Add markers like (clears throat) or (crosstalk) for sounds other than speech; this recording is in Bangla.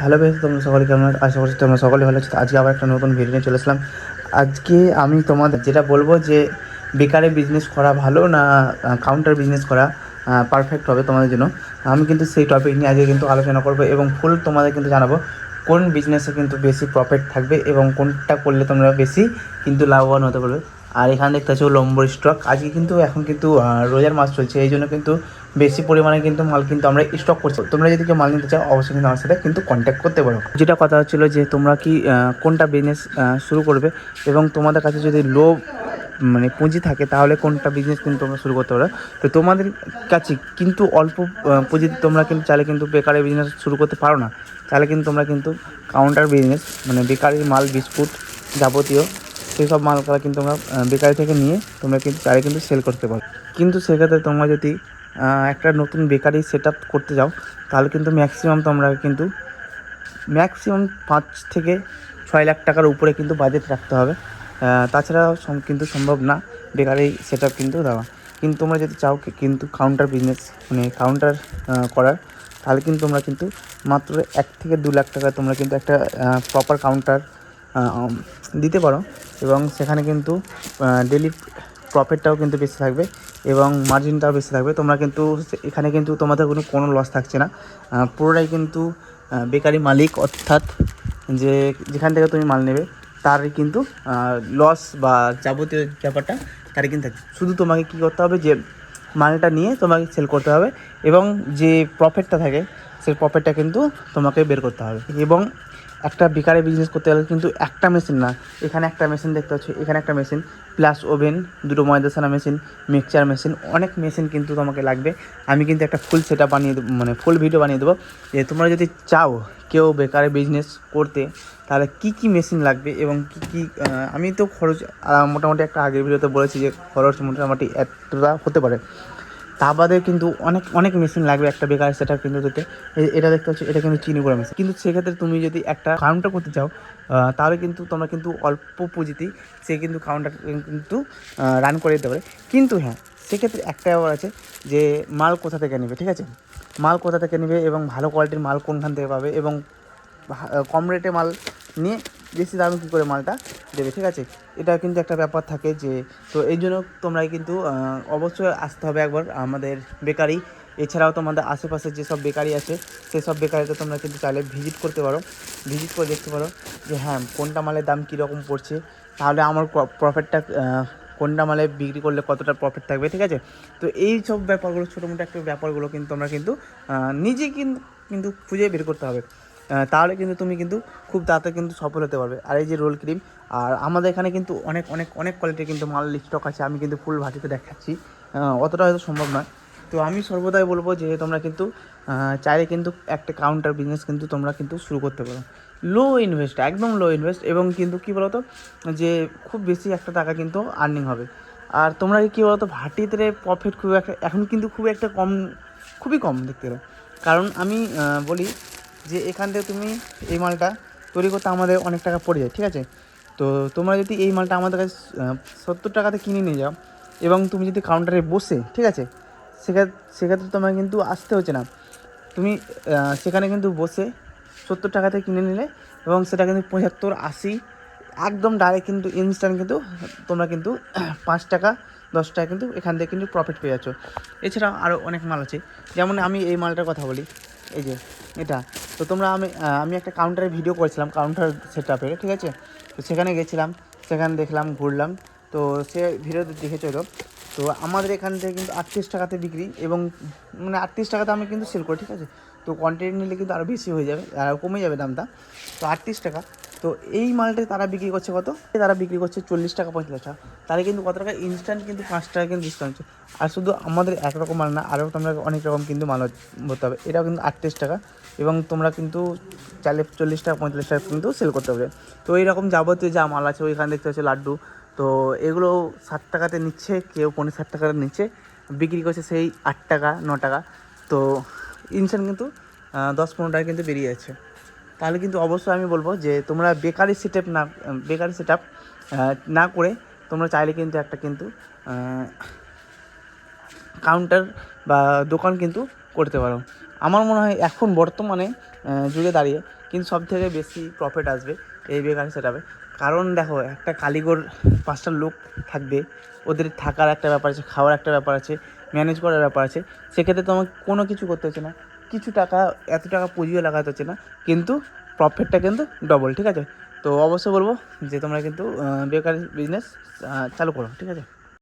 হ্যালো বেশ তোমরা সকলে কেমন আশা করছি তোমরা সকলে ভালো আছো। আজকে আবার একটা নতুন ভিডিও নিয়ে চলে আসলাম আজকে আমি তোমাদের যেটা বলব যে, বেকারে বিজনেস করা ভালো না কাউন্টার বিজনেস করা পারফেক্ট হবে তোমাদের জন্য। আমি কিন্তু সেই টপিক নিয়ে আজকে কিন্তু আলোচনা করব এবং ফুল তোমাদের কিন্তু জানাব কোন বিজনেসে কিন্তু বেশি প্রফিট থাকবে এবং কোনটা করলে তোমরা বেশি কিন্তু লাভবান হতে পারবে। আর এখানে দেখতে পাচ্ছ লম্বর স্টক আজকে কিন্তু, এখন কিন্তু রোজার মাস চলছে, এই জন্য কিন্তু বেশি পরিমাণে কিন্তু মাল কিন্তু আমরা স্টক করছি। তোমরা যদি কেউ মাল নিতে চাও, অবশ্যই কিন্তু আমার সাথে কিন্তু কন্ট্যাক্ট করতে পারো। যেটা কথা হচ্ছিল যে, তোমরা কি কোনটা বিজনেস শুরু করবে? এবং তোমাদের কাছে যদি লো মানে পুঁজি থাকে, তাহলে কোনটা বিজনেস কিন্তু তোমরা শুরু করতে পারো? তো তোমাদের কাছে কিন্তু অল্প পুঁজিতে তোমরা কিন্তু চাইলে কিন্তু বেকারি বিজনেস শুরু করতে পারো না। তাহলে কিন্তু তোমরা কিন্তু কাউন্টার বিজনেস মানে বেকারি মাল, বিস্কুট যাবতীয় সেই সব মালগুলো কিন্তু তোমরা বেকারি থেকে নিয়ে তোমরা কিন্তু চাইলে কিন্তু সেল করতে পারো। কিন্তু সেক্ষেত্রে তোমরা যদি একটা নতুন বেকারি সেট করতে যাও, তাহলে কিন্তু ম্যাক্সিমাম তোমরা কিন্তু ম্যাক্সিমাম পাঁচ থেকে ছয় লাখ টাকার উপরে কিন্তু বাজেট রাখতে হবে। তাছাড়া কিন্তু সম্ভব না বেকারি সেট কিন্তু দেওয়া। কিন্তু তোমরা যদি চাও কিন্তু কাউন্টার বিজনেস মানে কাউন্টার করার, তাহলে কিন্তু তোমরা কিন্তু মাত্র এক থেকে দু লাখ টাকা তোমরা কিন্তু একটা প্রপার কাউন্টার দিতে পারো। এবং সেখানে কিন্তু ডেলি প্রফিটটাও কিন্তু বেশি থাকবে এবং মার্জিনটাও বেশি থাকবে। তোমরা কিন্তু এখানে কিন্তু তোমাদের কোনো কোনো লস থাকছে না। পুরোটাই কিন্তু বেকারি মালিক অর্থাৎ যে, যেখান থেকে তুমি মাল নেবে, তারই কিন্তু লস বা যাবতীয় ব্যাপারটা তার কিন্তু থাকছে। শুধু তোমাকে কী করতে হবে যে, মালটা নিয়ে তোমাকে সেল করতে হবে এবং যে প্রফিটটা থাকে, সেই প্রফিটটা কিন্তু তোমাকে বের করতে হবে। এবং একটা বেকারে বিজনেস করতে গেলে কিন্তু একটা মেশিন না। এখানে একটা মেশিন দেখতে পাচ্ছ, এখানে একটা মেশিন প্লাস ওভেন দুটো ময়দা সানা মেশিন মিক্সচার মেশিন অনেক মেশিন কিন্তু তোমাকে লাগবে। আমি কিন্তু একটা ফুল সেট বানিয়ে দেবো মানে ফুল ভিডিও বানিয়ে দেবো, যে তোমরা যদি চাও কেউ বেকারে বিজনেস করতে, তাহলে কি কি মেশিন লাগবে এবং কি কি আমি তো খরচ মোটামুটি একটা আগের ভিডিওতে বলেছি যে খরচ মোটামুটি এতটা হতে পারে। তা বাদে কিন্তু অনেক অনেক মেশিন লাগবে একটা বেকার সেটা কিন্তু দিতে। এটা দেখতে পাচ্ছ, এটা কিন্তু চিনি করা মেশিন কিন্তু সেক্ষেত্রে তুমি যদি একটা কাউন্টার করতে চাও তাহলে কিন্তু তোমরা কিন্তু অল্প পুঁজিতেই সে কিন্তু কাউন্টার কিন্তু রান করে দিতে পারে। কিন্তু হ্যাঁ সেক্ষেত্রে একটা ব্যাপার আছে যে মাল কোথা থেকে নেবে, ঠিক আছে? মাল কোথা থেকে নেবে এবং ভালো কোয়ালিটির মাল কোনখান থেকে পাবে এবং কম রেটে মাল নিয়ে বেশি দামে কী করে মালটা দেবে, ঠিক আছে? এটা কিন্তু একটা ব্যাপার থাকে যে, তো এই জন্য তোমরা কিন্তু অবশ্যই আসতে হবে একবার আমাদের বেকারি। এছাড়াও তোমাদের আশেপাশে যেসব বেকারি আছে, সেসব বেকারিতে তোমরা কিন্তু চাইলে ভিজিট করতে পারো। ভিজিট করে দেখতে পারো যে হ্যাঁ কোনটা মালের দাম কীরকম পড়ছে। তাহলে আমার প্রফিটটা কোনটা মালে বিক্রি করলে কতটা প্রফিট থাকবে, ঠিক আছে? তো এই সব ব্যাপারগুলো ছোটো মোটো একটা ব্যাপারগুলো কিন্তু তোমরা কিন্তু নিজে কিন্তু কিন্তু খুঁজে বের করতে হবে। তাহলে কিন্তু তুমি কিন্তু খুব তাড়াতাড়ি কিন্তু সফল হতে পারবে। আর এই যে রোল ক্রিম আর আমাদের এখানে কিন্তু অনেক অনেক অনেক কোয়ালিটির কিন্তু মাল স্টক আছে, আমি কিন্তু ফুল ভাটিতে দেখাচ্ছি। অতটা হয়তো সম্ভব নয়। তো আমি সর্বদাই বলব যে তোমরা কিন্তু চাইলে কিন্তু একটা কাউন্টার বিজনেস কিন্তু তোমরা কিন্তু শুরু করতে পারো। লো ইনভেস্ট একদম লো ইনভেস্ট এবং কিন্তু কী বলতো, যে খুব বেশি একটা টাকা কিন্তু আর্নিং হবে। আর তোমরা কী বলতো, ভাটিতে প্রফিট খুব একটা, এখন কিন্তু খুব একটা কম, খুবই কম দেখতে গেলে কারণ আমি বলি যে এখান থেকে তুমি এই মালটা তৈরি করতে আমাদের অনেক টাকা পড়ে যায়, ঠিক আছে? তো তোমরা যদি এই মালটা আমাদের কাছে সত্তর টাকাতে কিনে নিয়ে যাও এবং তুমি যদি কাউন্টারে বসে, ঠিক আছে? সেক্ষেত্রে সেক্ষেত্রে তোমার কিন্তু আসতে হচ্ছে না। তুমি সেখানে কিন্তু বসে সত্তর টাকাতে কিনে নিলে এবং সেটা কিন্তু পঁচাত্তর, আশি, একদম ডাইরেক্ট কিন্তু ইনস্ট্যান্ট কিন্তু তোমরা কিন্তু (clears throat) পাঁচ টাকা, দশ টাকা কিন্তু এখান থেকে কিন্তু প্রফিট পেয়ে যাচ্ছ। এছাড়া আরও অনেক মাল আছে। যেমন আমি এই মালটার কথা বলি। এই যে, এটা। তো তোমরা আমি আমি একটা কাউন্টারে ভিডিও করেছিলাম কাউন্টার সেট আপের ঠিক আছে? তো সেখানে গেছিলাম, সেখানে দেখলাম, ঘুরলাম। তো সে ভিডিওতে দেখেছিল তো আমাদের এখান থেকে কিন্তু আটত্রিশ টাকাতে বিক্রি এবং মানে আটত্রিশ টাকাতে আমি কিন্তু সেল করি, ঠিক আছে? তো কোয়ান্টিটি নিলে কিন্তু আরও বেশি হয়ে যাবে, আর কমে যাবে দামটা। তো আটত্রিশ টাকা। তো এই মালটা তারা বিক্রি করছে কত? তারা বিক্রি করছে চল্লিশ টাকা পঁয়তাল্লিশ টাকা। তাহলে কিন্তু কত টাকা? ইনস্ট্যান্ট কিন্তু পাঁচ টাকা কিন্তু ডিসকাউন্ট আর শুধু আমাদের একরকম মাল না, আরও তোমরা অনেক রকম কিন্তু মাল ভরতে হবে। এটাও কিন্তু আটত্রিশ টাকা এবং তোমরা কিন্তু চাইলে চল্লিশ টাকা, পঁয়তাল্লিশ টাকা কিন্তু সেল করতে পারবে। তো এইরকম যাবতীয় যা মাল আছে, ওইখানে দেখতে হচ্ছে লাড্ডু। তো এগুলো ষাট টাকাতে নিচ্ছে, কেউ পনেরো ষাট টাকাতে নিচ্ছে। বিক্রি করছে সেই আট টাকা, ন টাকা। তো ইনস্ট্যান্ট কিন্তু দশ পনেরো টাকা কিন্তু বেরিয়ে যাচ্ছে। তাহলে কিন্তু অবশ্যই আমি বলব যে তোমরা বেকারি সেট না, বেকারি সেট না করে তোমরা চাইলে কিন্তু একটা কিন্তু কাউন্টার বা দোকান কিন্তু করতে পারো। আমার মনে হয় এখন বর্তমানে যুগে দাঁড়িয়ে কিন্তু সব থেকে বেশি প্রফিট আসবে এই বেকারি সেটাবে কারণ দেখো, একটা কারিগর, পাঁচটা লোক থাকবে, ওদের থাকার একটা ব্যাপার আছে, খাওয়ার একটা ব্যাপার আছে ম্যানেজ করার ব্যাপার আছে, সেক্ষেত্রে তোমাকে কোনো কিছু করতে হচ্ছে না। কিছু টাকা, এত টাকা পুঁজিও লাগাতে হচ্ছে না, কিন্তু প্রফিটটা কিন্তু ডবল ঠিক আছে? তো অবশ্যই বলব যে তোমরা কিন্তু বেকারি বিজনেস চালু করো, ঠিক আছে?